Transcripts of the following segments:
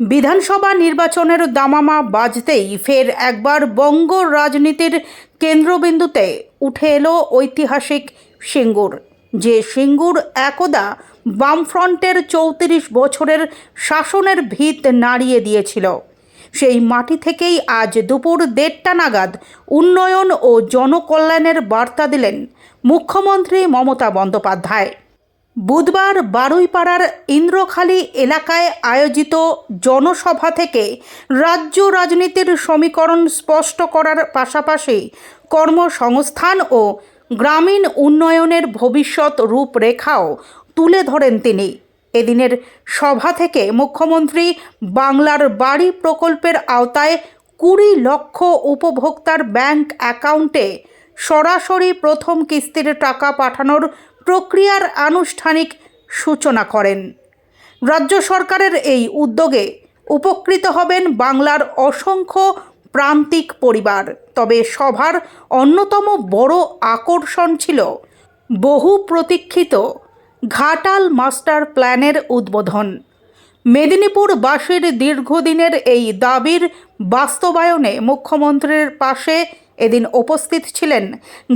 বিধানসভা নির্বাচনের দামামা বাজতেই ফের একবার বঙ্গ রাজনীতির কেন্দ্রবিন্দুতে উঠে এলো ঐতিহাসিক সিঙ্গুর। যে সিঙ্গুর একদা বামফ্রন্টের চৌত্রিশ বছরের শাসনের ভিত নাড়িয়ে দিয়েছিল। সেই মাটি থেকেই আজ দুপুর দেড়টা নাগাদ উন্নয়ন ও জনকল্যাণের বার্তা দিলেন মুখ্যমন্ত্রী মমতা বন্দ্যোপাধ্যায়। বুধবার বারুইপাড়ার ইন্দ্রখালী এলাকায় আয়োজিত জনসভা থেকে রাজ্য রাজনীতির সমীকরণ স্পষ্ট করার পাশাপাশি কর্মসংস্থান ও গ্রামীণ উন্নয়নের ভবিষ্যৎ রূপরেখাও তুলে ধরেন তিনি। এদিনের সভা থেকে মুখ্যমন্ত্রী বাংলার বাড়ি প্রকল্পের আওতায় কুড়ি লক্ষ উপভোক্তার ব্যাংক অ্যাকাউন্টে সরাসরি প্রথম কিস্তির টাকা পাঠানোর প্রক্রিয়ার আনুষ্ঠানিক সূচনা করেন। রাজ্য সরকারের এই উদ্যোগে উপকৃত হবেন বাংলার অসংখ্য প্রান্তিক পরিবার। তবে সভার অন্যতম বড় আকর্ষণ ছিল বহু প্রতীক্ষিত ঘাটাল মাস্টার প্ল্যানের উদ্বোধন। মেদিনীপুরবাসীর দীর্ঘদিনের এই দাবির বাস্তবায়নে মুখ্যমন্ত্রীর পাশে এদিন উপস্থিত ছিলেন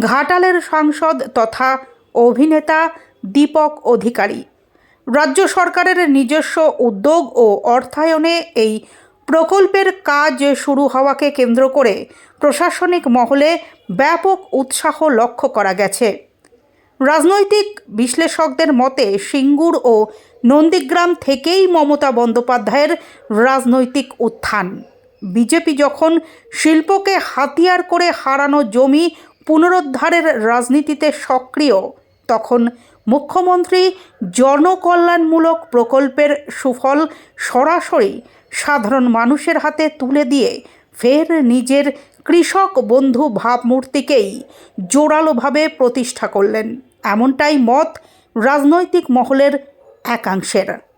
ঘাটালের সাংসদ তথা অভিনেতা দীপক অধিকারী। রাজ্য সরকারের নিজস্ব উদ্যোগ ও অর্থায়নে এই প্রকল্পের কাজ শুরু হওয়াকে কেন্দ্র করে প্রশাসনিক মহলে ব্যাপক উৎসাহ লক্ষ্য করা গেছে। রাজনৈতিক বিশ্লেষকদের মতে সিঙ্গুর ও নন্দীগ্রাম থেকেই মমতা বন্দ্যোপাধ্যায়ের রাজনৈতিক উত্থান। বিজেপি যখন শিল্পকে হাতিয়ার করে হারানো জমি পুনরুদ্ধারের রাজনীতিতে সক্রিয়, তখন মুখ্যমন্ত্রী জনকল্যাণমূলক প্রকল্পের সুফল সরাসরি সাধারণ মানুষের হাতে তুলে দিয়ে ফের নিজের কৃষক বন্ধু ভাবমূর্তিকেই জোরালোভাবে প্রতিষ্ঠা করলেন। এমনটাই মত রাজনৈতিক মহলের একাংশের।